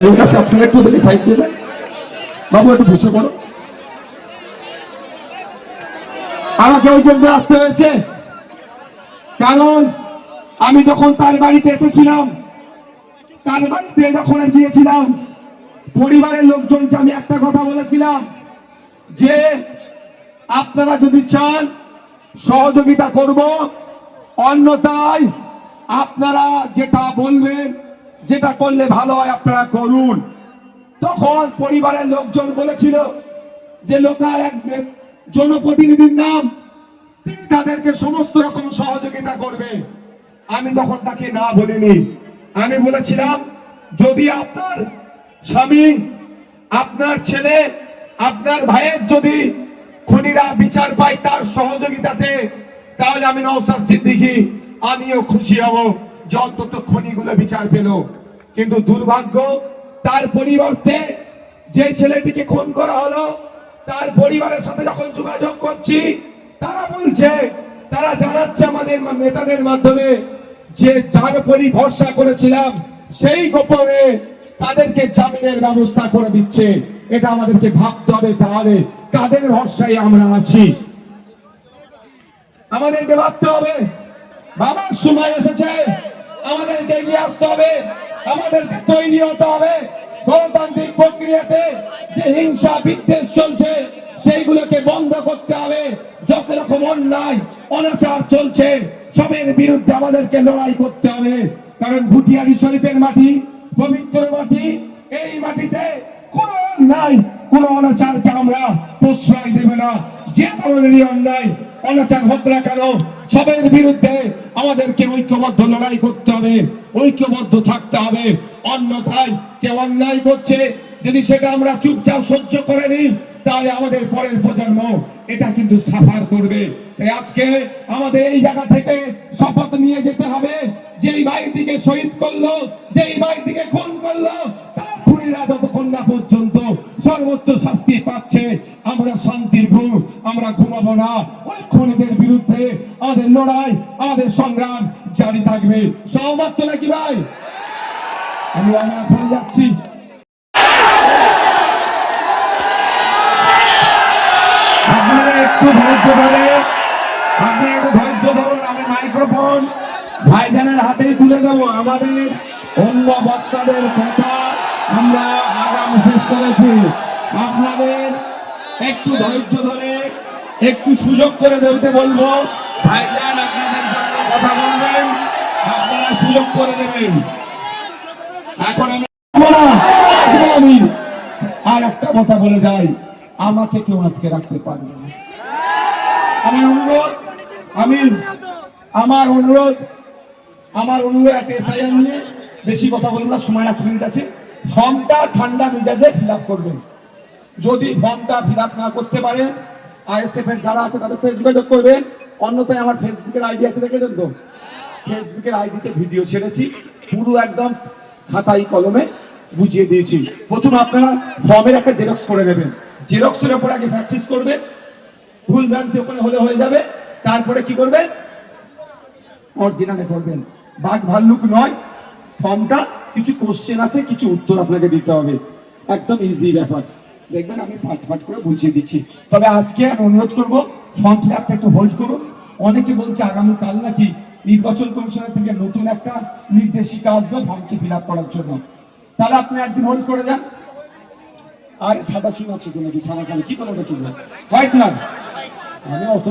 কাছে একটু সাইড দিয়ে দেন। বাবু, একটু বসে পড়ো আমাকে ওই জন্য আসতে হয়েছে। কারণ আমি যখন তার বাড়িতে এসেছিলাম, তার বাড়িতে যখন গিয়েছিলাম, পরিবারের লোকজনকে আমি একটা কথা বলেছিলাম যে, আপনারা যদি চান, সহযোগিতা করব। অন্যথায় আপনারা যেটা বলবেন যেটা করলে ভালো হয় আপনারা করুন। তখন পরিবারের লোকজন বলেছিল যে লোকাল এক জনপ্রতিনিধির নাম, তিনি তাদেরকে সমস্ত রকম সহযোগিতা করবে। আমি তখন তাকে না বলিনি। আমি বলেছিলাম, যদি আপনার স্বামী, আপনার ছেলে, আপনার ভাইয়ের যদি খুনিরা বিচার পায় তার সহযোগিতাতে, তাহলে আমি নওসাদ সিদ্দিকি, আমিও খুশি হব। যে অন্তত খনিগুলো বিচার পেল। কিন্তু দুর্ভাগ্য, তার পরিবর্তে যে ছেলেটিকে খুন করা হলো, তার পরিবারের সাথে যখন যোগাযোগ করছি, তারা বলছে, তারা জানাচ্ছে আমাদের নেতাদের মাধ্যমে যে যার উপরই ভরসা করেছিলাম, সেই গোপনে তাদেরকে জামিনের ব্যবস্থা করে দিচ্ছে। এটা আমাদেরকে ভাবতে হবে তাহলে, কাদের ভরসায় আমরা আছি? আমাদেরকে ভাবতে হবে। বাবার সময় এসেছে। আমাদেরকে এগিয়ে আসতে হবে। আমাদেরকে তৈরি হতে হবে গণতান্ত্রিক প্রক্রিয়াতে। যে হিংসা, বিদ্বেষ চলছে, সেইগুলোকে বন্ধ করতে হবে। যত রকম অন্যায়, অনাচার চলছে, সবের বিরুদ্ধে আমাদেরকে লড়াই করতে হবে। কারণ ভুটিয়ারি শরীফের মাটি, পবিত্র মাটি, এই মাটিতে কোন অন্যায়, কোন অনাচারকে আমরা প্রশ্রয় দেবে না। যে ধরনেরই অন্যায়, অনাচার হোক না কেন, সবের বিরুদ্ধে আমাদেরকে ঐক্যবদ্ধ লড়াই করতে হবে, ঐক্যবদ্ধ থাকতে হবে। অন্যথায় কেউ অন্যায় করছে, যদি সেটা আমরা চুপচাপ সহ্য করে নিই, তাহলে আমাদের পরের প্রজন্ম এটা কিন্তু সাফার করবে। তাই আজকে আমাদের এই জায়গা থেকে শপথ নিয়ে যেতে হবে। যেই ভাইটিকে শহীদ করল, যেই ভাইটিকে খুন করল, তার খুনিরা যতক্ষণ না পর্যন্ত সর্বোচ্চ শাস্তি পাচ্ছে আমরা শান্তির ঘুম আমরা ঘুমাবো না। ওই খুনিদের বিরুদ্ধে আমাদের লড়াই, আমাদের সংগ্রাম জারি থাকবে। সহমত তো নাকি ভাই? আমি আমার ফোনে যাচ্ছি। ধৈর্য ধরে, আপনি একটু ধৈর্য মাইক্রোফোন ভাইজানের তুলে দেবো। আমাদের অন্য কথা আমরা আগাম শেষ করেছি। আপনাদের একটু ধৈর্য ধরে, একটু সুযোগ করে দিতে বলব। ভাইজান কথা বলবেন, আপনারা সুযোগ করে দেবেন। এখন আমি আর একটা কথা বলে যাই, আমাকে কেউ আটকে রাখতে পারবে না। আমার অনুরোধ, আমি আমার অনুরোধ আমার অনুরোধ একটা এসআইআর নিয়ে বেশি কথা বলব না, সময় এক মিনিট আছে। ফর্মটা ঠান্ডা মেজাজে ফিল আপ করবেন। যদি ফর্মটা ফিল আপ না করতে পারেন আইএসএফ এর যারা আছে তাদের সাথে যোগাযোগ করবেন। অন্যথায় আমার ফেসবুকের আইডি আছে দেখেছেন তো। ফেসবুকের আইডিতে ভিডিও ছেড়েছি, পুরো একদম খাতাই কলমে বুঝিয়ে দিয়েছি। প্রথম আপনারা ফর্মের একটা জেরক্স করে নেবেন। জেরক্সের উপর আগে প্র্যাকটিস করবে, ভুল ভ্রান্তি ওখানে হলে হয়ে যাবে। তারপরে কি করবে? অরিজিনালে করবেন বাঘ ভাল্লুক নয়, ফর্মটা কিছু কোশ্চেন আছে, কিছু উত্তর আপনাকে দিতে হবে। একদম ইজি ব্যাপার। দেখবেন আমি পাঁচ পাঁচ করে বুঝিয়ে দিচ্ছি। তবে আজকে আমি অনুরোধ করব ফর্ম ফিল একটু হোল্ড করুন। অনেকে বলছে আগামীকাল নাকি নির্বাচন কমিশনের থেকে নতুন একটা নির্দেশিকা আসবে ফর্মকে ফিল করার জন্য। তাহলে আপনি একদিন হোল্ড করে যান। আর সাদা চুন আছে তো নাকি সাদা কি বলো নাকি হোয়াইট না আমি অত